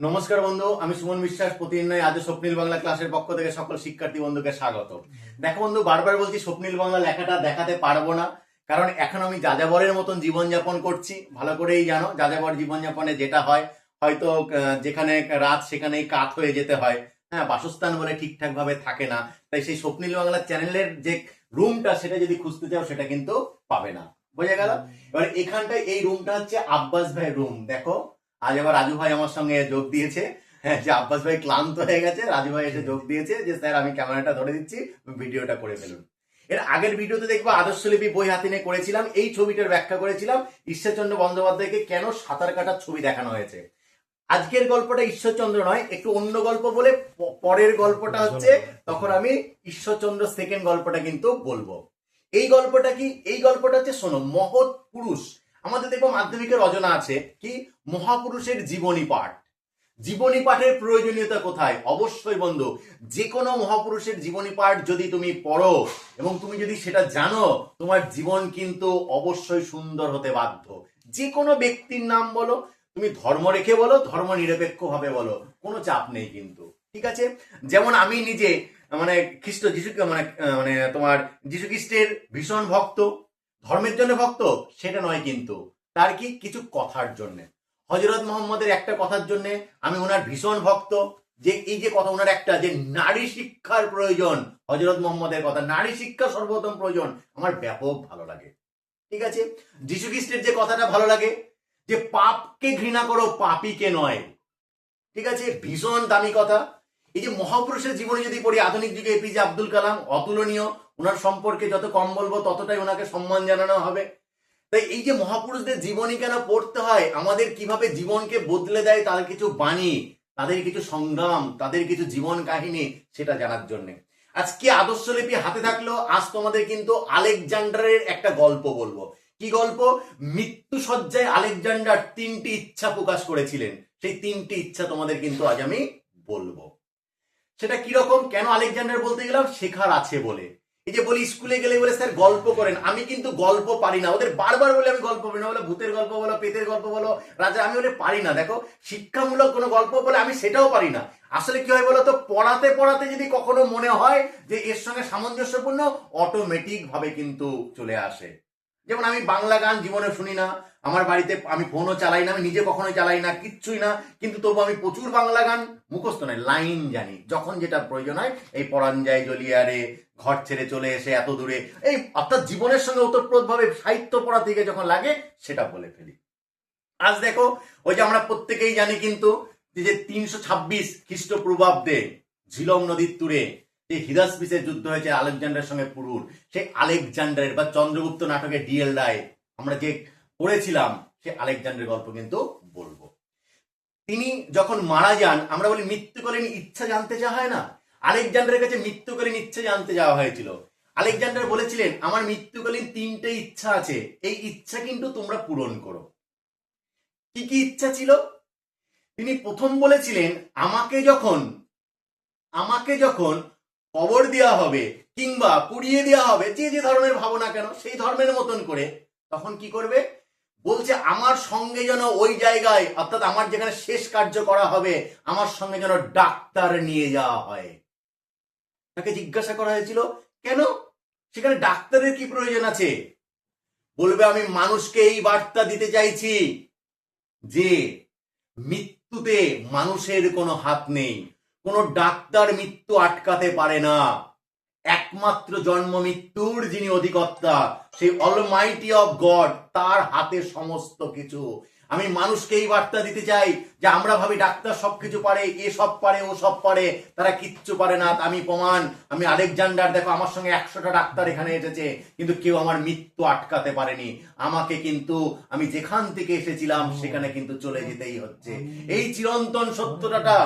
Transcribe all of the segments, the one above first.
নমস্কার বন্ধু, আমি সুমন বিশ্বাস, প্রতিদিন আজ স্বপ্নিল বাংলা ক্লাসের পক্ষ থেকে সকল শিক্ষার্থী বন্ধুকে স্বাগত। দেখো বন্ধু, বারবার বলছি স্বপ্নিল বাংলা লেখাটা দেখাতে পারব না, কারণ এখন আমি যাযাবরের মতন জীবনযাপন করছি, ভালো করেই জানো, যাযাবর জীবনযাপনে যেটা হয়, হয়তো যেখানে রাত, সেখানেই কাত হয়ে যেতে হয়। হ্যাঁ বাসস্থান বলে ঠিকঠাক ভাবে থাকে না, তাই সেই স্বপ্নিল বাংলা চ্যানেলের যে রুমটা, সেটা যদি খুঁজতে চাও, সেটা কিন্তু পাবে না। বোঝা গেল? এবার এখানটায় এই রুমটা হচ্ছে আব্বাস ভাই রুম, দেখো। আজ আবার রাজু ভাই আমার সঙ্গে যোগ দিয়েছে। হ্যাঁ যে আব্বাস ভাই ক্লান্ত হয়ে গেছে, রাজু ভাই এসে যোগ দিয়েছে যে, স্যার, আমি ক্যামেরাটা ধরে দিচ্ছি, ভিডিওটা করে ফেলুন। এর আগের ভিডিওতে দেখব আদর্শলিপি বই হাতে নিয়ে করেছিলাম, এই ছবিটার ব্যাখ্যা করেছিলাম, ঈশ্বরচন্দ্র বন্দ্যোপাধ্যায়কে কেন সাঁতার কাটার ছবি দেখানো হয়েছে? আজকের গল্পটা ঈশ্বরচন্দ্র নয়, একটু অন্য গল্প বলে পরের গল্পটা হচ্ছে, তখন আমি ঈশ্বরচন্দ্র সেকেন্ড গল্পটা কিন্তু বলব। এই গল্পটা কি? এই গল্পটা হচ্ছে, শোনো, মহৎ পুরুষ আমাদের দেখব মাধ্যমিকের রচনা আছে কি মহাপুরুষের জীবনী পাঠ। জীবনী পাঠের প্রয়োজনীয়তা কোথায়? অবশ্যই বন্ধু যে কোনো মহাপুরুষের জীবনী পাঠ যদি তুমি পড়ো এবং তুমি যদি সেটা জানো, তোমার জীবন কিন্তু অবশ্যই সুন্দর হতে বাধ্য। যে কোনো ব্যক্তির নাম বলো, তুমি ধর্ম রেখে বলো, ধর্ম নিরপেক্ষ ভাবে বলো, কোনো চাপ নেই কিন্তু, ঠিক আছে? যেমন আমি নিজে মানে খ্রিস্ট যিশু মানে মানে তোমার যিশু খ্রিস্টের ভীষণ ভক্ত ধর্মের জন্য ভক্ত, সেটা নয় কিন্তু। তার কি? কিছু কথার জন্য। হজরত মোহাম্মদের একটা কথার জন্য আমি ওনার ভীষণ ভক্ত। যে, এই যে কথা ওনার একটা, যে নারী শিক্ষার প্রয়োজন হজরত মোহাম্মদের কথা, নারী শিক্ষা সর্বপ্রথম প্রয়োজন, আমার ব্যাপক ভালো লাগে। ঠিক আছে? যিশু খ্রিস্টের যে কথাটা ভালো লাগে, যে পাপকে ঘৃণা করো, পাপীকে নয়। ঠিক আছে? ভীষণ দামি কথা। এই যে মহাপুরুষের জীবনে যদি পড়ি, আধুনিক যুগে এপিজে আব্দুল কালাম অতুলনীয় ওনার সম্পর্কে যত কম বলব, ততটাই ওনাকে সম্মান জানানো হবে। তাই এই যে মহাপুরুষদের জীবনী কেন পড়তে হয়, আমাদের কীভাবে জীবনকে বদলে দেয় তার কিছু বাণী, তাদের কিছু সংগ্রাম, তাদের কিছু জীবন কাহিনী সেটা জানার জন্য। আজকে আদর্শলিপি হাতে থাকল, আজ তোমাদের কিন্তু আলেকজান্ডারের একটা গল্প বলব। কি গল্প? মৃত্যু সজ্জায় আলেকজান্ডার তিনটি ইচ্ছা প্রকাশ করেছিলেন। সেই তিনটি ইচ্ছা তোমাদের কিন্তু আজ আমি বলব। সেটা কীরকম কেন আলেকজান্ডার বলতে গেলাম? শেখার আছে বলে। এই যে বলি, স্কুলে গেলে বলে, স্যার, গল্প করেন। আমি কিন্তু গল্প পারি না। ওদের বারবার বলে আমি গল্প পারি না। বলে, ভূতের গল্প বলো পেতের গল্প বলো রাজা আমি বলে পারি না। দেখো, শিক্ষামূলক কোনো গল্প বলে আমি সেটাও পারি না। আসলে কি হয় বলো তো, পড়াতে পড়াতে যদি কখনো মনে হয় যে এর সঙ্গে সামঞ্জস্যপূর্ণ অটোমেটিক ভাবে কিন্তু চলে আসে। যেমন আমি বাংলা গান জীবনে শুনি না, আমার বাড়িতে আমি ফোনও চালাই না, আমি নিজে কখনোই চালাই না, কিচ্ছুই না, কিন্তু তবু আমি প্রচুর বাংলা গান মুখস্থ নয়, লাইন জানি। যখন যেটা প্রয়োজন হয়, এই পরাণ যায় জলিয়ারে, ঘর ছেড়ে চলে এসে এত দূরে, এই অর্থাৎ জীবনের সঙ্গে ওতপ্রোত ভাবে সাহিত্য পড়া থেকে যখন লাগে, সেটা বলে ফেলি। আজ দেখো, ওই যে আমরা প্রত্যেকেই জানি কিন্তু, যে তিনশো ছাব্বিশ খ্রিস্টপূর্বাব্দে ঝিলম নদীর তীরে যে হিদাসপিসের যুদ্ধ হয়েছে আলেকজান্ডারের সঙ্গে পুরুর, সেই আলেকজান্ডারের বা চন্দ্রগুপ্ত নাটকে ডিএল রায় আমরা যে পড়েছিলাম, সে আলেকজান্ডারের গল্প কিন্তু বলব। তিনি যখন মারা যান, আমরা বলি মৃত্যুকালীন ইচ্ছা জানতে চাওয়া হয় না? আলেকজান্ডারের কাছে মৃত্যুকালীন ইচ্ছা জানতে যাওয়া হয়েছিল। আলেকজান্ডার বলেছিলেন, আমার মৃত্যুকালীন তিনটে ইচ্ছা আছে, এই ইচ্ছা কিন্তু তোমরা পূরণ করো। কি কি ইচ্ছা ছিল? তিনি প্রথম বলেছিলেন, আমাকে যখন আমাকে যখন কবর দেওয়া হবে কিংবা পুড়িয়ে দেওয়া হবে, যে যে ধর্মের ভাবনা কেন, সেই ধর্মের মতন করে, তখন কি করবে? বলছে, আমার সঙ্গে যেন ওই জায়গায়, অর্থাৎ আমার যেখানে শেষ কার্য করা হবে, আমার সঙ্গে যেন ডাক্তার নিয়ে যাওয়া হয়। তাকে জিজ্ঞাসা করা হয়েছিল, কেন? সেখানে ডাক্তারের কি প্রয়োজন আছে? বলবে, আমি মানুষকে এই বার্তা দিতে চাইছি যে, মৃত্যুতে মানুষের কোনো হাত নেই কোনো ডাক্তার মৃত্যু আটকাতে পারে না। একমাত্র জন্ম মৃত্যুর যিনি অধিকর্তা, সেই অলমাইটি অফ গড তার হাতে সমস্ত কিছু। আমি মানুষকে এই বার্তা দিতে চাই যে আমরা ভাবি ডাক্তার সবকিছু পারে, এ সব পারে, ও সব পারে, তারা কিচ্ছু পারে না। আমি প্রমাণ, আমি আলেকজান্ডার, দেখো আমার সঙ্গে একশোটা ডাক্তার এখানে এসেছে, কিন্তু কেউ আমার মৃত্যু আটকাতে পারেনি। আমাকে কিন্তু আমি যেখান থেকে এসেছিলাম, সেখানে কিন্তু চলে যেতেই হচ্ছে। এই চিরন্তন সত্যটাটা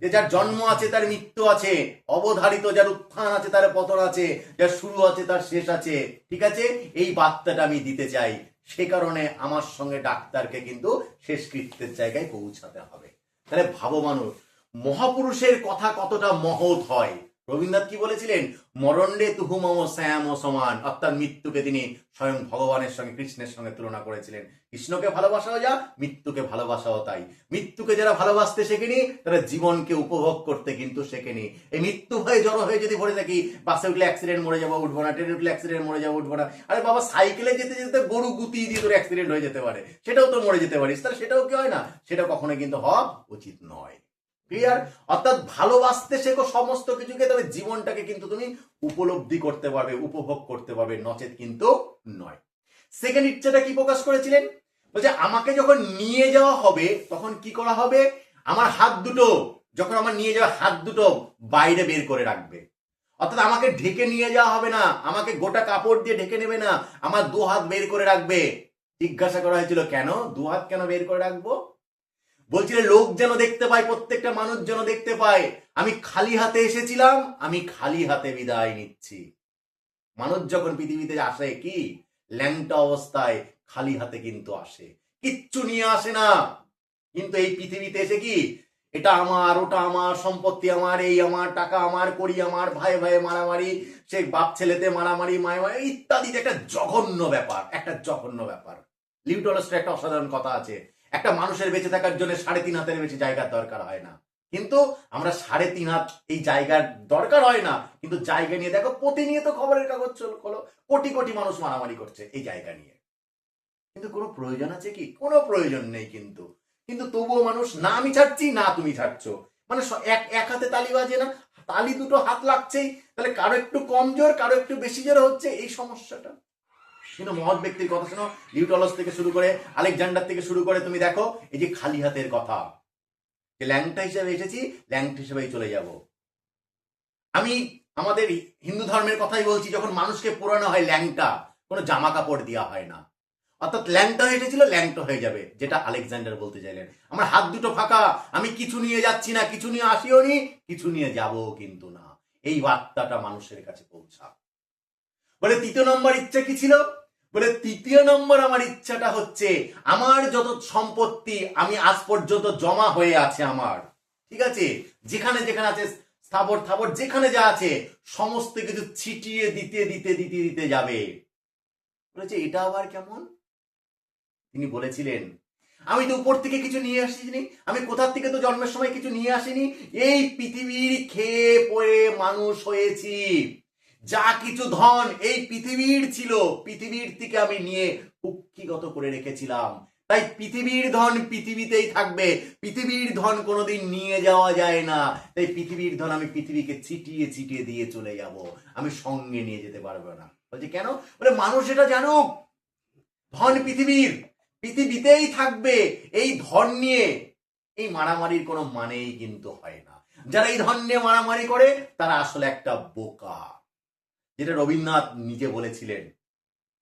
যে যার জন্ম আছে, তার মৃত্যু আছে, অবধারিত যার উত্থান আছে, তার পতন আছে, যার শুরু আছে, তার শেষ আছে, ঠিক আছে? এই বার্তাটা আমি দিতে চাই। সে কারণে আমার সঙ্গে ডাক্তারকে কিন্তু শেষ কৃত্যের জায়গায় পৌঁছাতে হবে। তাহলে ভাবো মানুষ, মহাপুরুষের কথা কতটা মহৎ হয়? রবীন্দ্রনাথ কি বলেছিলেন? মরণ্ডে তুহু মম শ্যাম ও সমান। অর্থাৎ মৃত্যুকে তিনি স্বয়ং ভগবানের সঙ্গে, কৃষ্ণের সঙ্গে তুলনা করেছিলেন। কৃষ্ণকে ভালোবাসাও যা, মৃত্যুকে ভালোবাসাও তাই। মৃত্যুকে যারা ভালোবাসতে শেখেনি, তারা জীবনকে উপভোগ করতে কিন্তু শেখেনি। এই মৃত্যু ভয়ে জড়ো হয়ে যদি ভরে থাকি, বাসে উঠলে অ্যাক্সিডেন্ট মরে যাব, উঠবো না ট্রেনে উঠলে অ্যাক্সিডেন্ট মরে যাব, উঠবো না। আরে বাবা সাইকেলে যেতে যেতে গরু গুতি দিয়ে তোর অ্যাক্সিডেন্ট হয়ে যেতে পারে। সেটাও তো মরে যেতে পারিস। তাহলে সেটাও কি হয় না? সেটা কখনো কিন্তু হওয়া উচিত নয়। ক্লিয়ার? অর্থাৎ ভালোবাসতে শেখো সমস্ত কিছুকে, তবে জীবনটাকে কিন্তু তুমি উপলব্ধি করতে পারবে, উপভোগ করতে পারবে, নচেত কিন্তু নয়। সেকেন্ড ইচ্ছাটা কি প্রকাশ করেছিলেন? বলছে, আমাকে যখন নিয়ে যাওয়া হবে, তখন কি করা হবে? আমার হাত দুটো, যখন আমার নিয়ে যাওয়া হাত দুটো বাইরে বের করে রাখবে। অর্থাৎ আমাকে ঢেকে নিয়ে যাওয়া হবে না, আমাকে গোটা কাপড় দিয়ে ঢেকে নেবে না, আমার দু হাত বের করে রাখবে। জিজ্ঞাসা করা হয়েছিল, কেন? দু হাত কেন বের করে রাখব? বলছিলে লোক যেন দেখতে পায়, প্রত্যেকটা মানুষ যেন দেখতে পায়। আমি খালি হাতে এসেছিলাম, আমি খালি হাতে বিদায় নিচ্ছি। মানুষ যখন পৃথিবীতে আসে কি? ল্যাংটা অবস্থায় খালি হাতে কিন্তু আসে। কিচ্ছু নিয়ে আসে না। কিন্তু এই পৃথিবীতে এসে কি? এটা আমার, ওটা আমার, সম্পত্তি আমার, এই আমার, টাকা আমার, করি আমার, ভাই ভাই মারামারি, সে বাপ ছেলেতে মারামারি, মায় মায় ইত্যাদি একটা জঘন্য ব্যাপার, একটা জঘন্য ব্যাপার। লিউটলস্টের একটা অসাধারণ কথা আছে। একটা মানুষের বেঁচে থাকার জন্য সাড়ে তিন হাতের বেশি জায়গার দরকার হয় না। কিন্তু আমরা সাড়ে তিন হাত এই জায়গার দরকার হয় না। কিন্তু জায়গা নিয়ে দেখো, প্রতিনিয়ত খবরের কাগজ চল- হলো কোটি কোটি মানুষ মারামারি করছে এই জায়গা নিয়ে। কিন্তু কোনো প্রয়োজন আছে কি? কোনো প্রয়োজন নেই কিন্তু। কিন্তু তবুও মানুষ, না আমি ছাড়ছি, না তুমি ছাড়ছো। মানে এক এক হাতে তালি বাজে না। তালি দুটো হাত লাগছেই। তাহলে কারও একটু কম জোর কারও একটু বেশি জোর হচ্ছে, এই সমস্যাটা। কিন্তু মহৎ ব্যক্তির কথা শোনো, লিউটলস থেকে শুরু করে, আলেকজান্ডার থেকে শুরু করে, তুমি দেখো, এই যে খালি হাতের কথা। যে ল্যাংটা হিসেবে এসেছি, ল্যাংটা হিসেবেই চলে যাব। আমি আমাদের হিন্দু ধর্মের কথাই বলছি, যখন মানুষকে পুরানো হয় ল্যাংটা, কোনো জামা কাপড় দেওয়া হয় না। অর্থাৎ ল্যাংটা এসেছিল, ল্যাংটা হয়ে যাবে, যেটা আলেকজান্ডার বলতে চাইলেন। আমার হাত দুটো ফাঁকা, আমি কিছু নিয়ে যাচ্ছি না, কিছু নিয়ে আসিও নি, কিছু নিয়ে যাব কিন্তু না। এই বার্তাটা মানুষের কাছে পৌঁছা। বলে, তৃতীয় নম্বর ইচ্ছা কি ছিল? বলে তৃতীয় নম্বর আমার ইচ্ছাটা হচ্ছে, আমার যত সম্পত্তি আমি আজ পর্যন্ত জমা হয়ে আছে আমার। ঠিক আছে? যেখানে যেখানে আছে, স্থাবর থাবর, যেখানে যা আছে, সমস্ত কিছু ছিটিয়ে দিতে দিতে দিতে দিতে যাবে। বলেছে, এটা আবার কেমন? তিনি বলেছিলেন, আমি তো উপর থেকে কিছু নিয়ে আসিনি, আমি কোথার থেকে তো জন্মের সময় কিছু নিয়ে আসিনি, এই পৃথিবীর খেয়ে পড়ে মানুষ হয়েছি। যা কিছু ধন এই পৃথিবীর ছিল, পৃথিবীর থেকে আমি নিয়ে কুক্ষিগত করে রেখেছিলাম। তাই পৃথিবীর ধন পৃথিবীতেই থাকবে, পৃথিবীর ধন কোনোদিন নিয়ে যাওয়া যায় না। তাই পৃথিবীর ধন আমি পৃথিবীকে ছিটিয়ে ছিটিয়ে দিয়ে চলে যাব। আমি সঙ্গে নিয়ে যেতে পারব না। বলছে, কেন? বলে, মানুষ এটা জানুক, ধন পৃথিবীর, পৃথিবীতেই থাকবে। এই ধন নিয়ে এই মারামারির কোনো মানেই কিন্তু হয় না। যারা এই ধন নিয়ে মারামারি করে, তারা আসলে একটা বোকা। যেটা রবীন্দ্রনাথ নিজে বলেছিলেন।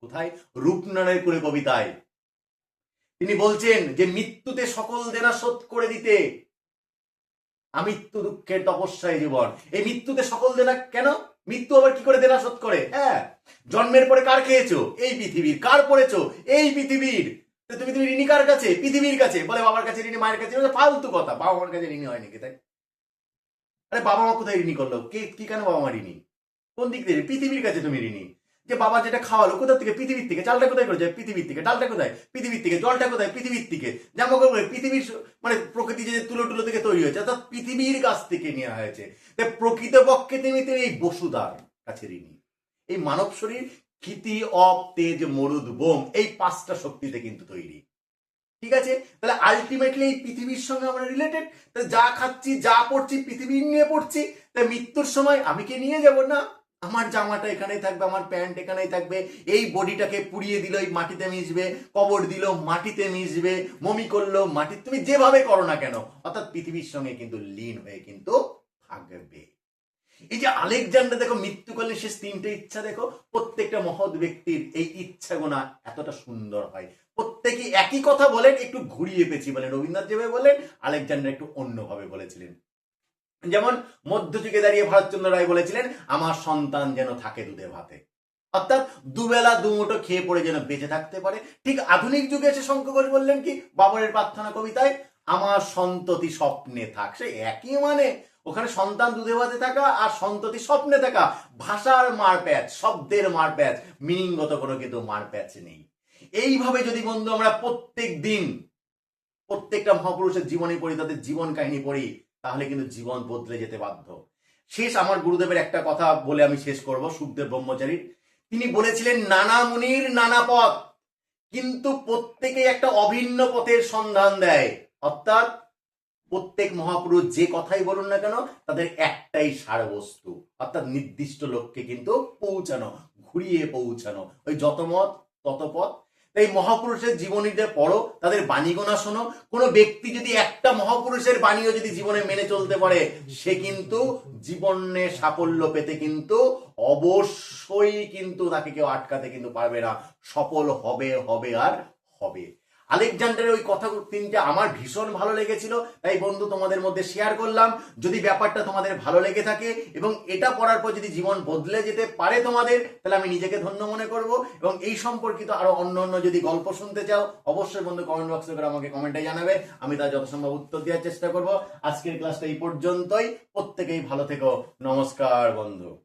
কোথায়? রূপনারায়ণ করে কবিতায়। তিনি বলছেন যে, মৃত্যুতে সকল দেনা শোধ করে দিতে আমৃত্যু দুঃখের তপস্যায় জীবন। এই মৃত্যুতে সকল দেনা কেন? মৃত্যু আবার কি করে দেনা শোধ করে? হ্যাঁ জন্মের পরে কার খেয়েছো? এই পৃথিবীর। কার পড়েছো? এই পৃথিবীর। তুমি তুমি ঋণী কার কাছে, পৃথিবীর কাছে। বলে বাবার কাছে ঋণী মায়ের কাছে ফালতু কথা। বাবা মার কাছে ঋণী হয় নাকি তাই? আরে বাবা মা কোথায় ঋণী করল? কে, কি কেন বাবা মা ঋণী কোন দিক থেকে পৃথিবীর কাছে তুমি ঋণী যে বাবা যেটা খাওয়ালো কোথা থেকে? পৃথিবীর থেকে। চালটা কোথায় করেছে? পৃথিবীর থেকে। ডালটা কোথায়? পৃথিবীর থেকে। জলটা কোথায়? পৃথিবীর থেকে। কাপড় পৃথিবীর মানে প্রকৃতি যে তুলো টুলো থেকে তৈরি হয়েছে, অর্থাৎ পৃথিবীর কাছ থেকে নেওয়া হয়েছে। তাই প্রকৃতপক্ষে তুমি তুমি এই বসুদার কাছে ঋণী। এই মানব শরীর ক্ষিতি, অপ, তেজ, মরুদ, বোম, এই পাঁচটা শক্তিতে কিন্তু তৈরি। ঠিক আছে? তাহলে আলটিমেটলি এই পৃথিবীর সঙ্গে আমরা রিলেটেড তাহলে যা খাচ্ছি, যা পড়ছি, পৃথিবীর নিয়ে পড়ছি তাই মৃত্যুর সময় আমি কি নিয়ে যাব? না। আমার জামাটা এখানেই থাকবে, আমার প্যান্ট এখানেই থাকবে, এই বডিটাকে পুড়িয়ে দিল, এই মাটিতে মিশবে, কবর দিল, মাটিতে মিশবে, মমি করল, মাটি তুমি যেভাবে করো না কেন? অর্থাৎ পৃথিবীর সঙ্গে কিন্তু লীন হয়ে কিন্তু থাকবে। এই যে আলেকজান্ডার, দেখো, মৃত্যুকালীন শেষ তিনটে ইচ্ছা, দেখো, প্রত্যেকটা মহৎ ব্যক্তির এই ইচ্ছা গোনা এতটা সুন্দর হয়। প্রত্যেকে একই কথা বলেন, একটু ঘুরিয়ে পেঁচি বলেন রবীন্দ্রনাথ যেভাবে বলেন আলেকজান্ডার একটু অন্যভাবে বলেছিলেন। যেমন মধ্যযুগে দাঁড়িয়ে ভারতচন্দ্র রায় বলেছিলেন, আমার সন্তান যেন থাকে দুধে ভাতে। অর্থাৎ দুবেলা দুমুটো খেয়ে পড়ে যেন বেঁচে থাকতে পারে। ঠিক আধুনিক যুগে এসে ঘোষ বললেন কি, বাবরের প্রার্থনা কবিতায়, আমার সন্ততি স্বপ্নে থাক। সে একই মানে ওখানে সন্তান দুধে ভাতে থাকা আর সন্ততি স্বপ্নে থাকা। ভাষার মার প্যাচ শব্দের মার প্যাচ মিনিংগত কোনো কিন্তু মার প্যাচ নেই। এইভাবে যদি বন্ধু আমরা প্রত্যেক দিন প্রত্যেকটা মহাপুরুষের জীবনী পড়ি, তাদের জীবন কাহিনী পড়ি তাহলে কিন্তু জীবন বদলে যেতে বাধ্য। শেষ আমার গুরুদেবের একটা কথা বলে আমি শেষ করব, সুখদেব ব্রহ্মচারী তিনি বলেছিলেন, নানা মুনির, নানা পথ। কিন্তু প্রত্যেকে একটা অভিন্ন পথের সন্ধান দেয়। অর্থাৎ প্রত্যেক মহাপুরুষ যে কথাই বলুন না কেন, তাদের একটাই সারবস্তু। অর্থাৎ নির্দিষ্ট লক্ষ্যে কিন্তু পৌঁছানো, ঘুরিয়ে পৌঁছানো। ওই যত মত, তত পথ তাই মহাপুরুষের জীবনীটা পড়ো, তাদের বাণী গোনা শোনো। কোনো ব্যক্তি যদি একটা মহাপুরুষের বাণীও যদি জীবনে মেনে চলতে পারে, সে কিন্তু জীবনে সাফল্য পেতে কিন্তু অবশ্যই কিন্তু তাকে কেউ আটকাতে কিন্তু পারবে না। সফল হবে হবে আর হবে। আলেকজান্ডারের ওই কথা তিনটা আমার ভীষণ ভালো লেগেছিল, তাই বন্ধু তোমাদের মধ্যে শেয়ার করলাম। যদি ব্যাপারটা তোমাদের ভালো লেগে থাকে এবং এটা পড়ার পর যদি জীবন বদলে যেতে পারে তোমাদের, তাহলে আমি নিজেকে ধন্য মনে করব। এবং এই সম্পর্কিত আরও অন্য অন্য যদি গল্প শুনতে চাও, অবশ্যই বন্ধু কমেন্ট বক্সে করে আমাকে কমেন্টে জানাবে। আমি তার যথাসম্ভব উত্তর দেওয়ার চেষ্টা করব। আজকের ক্লাসটা এই পর্যন্তই। প্রত্যেকেই ভালো থেকো। নমস্কার বন্ধু।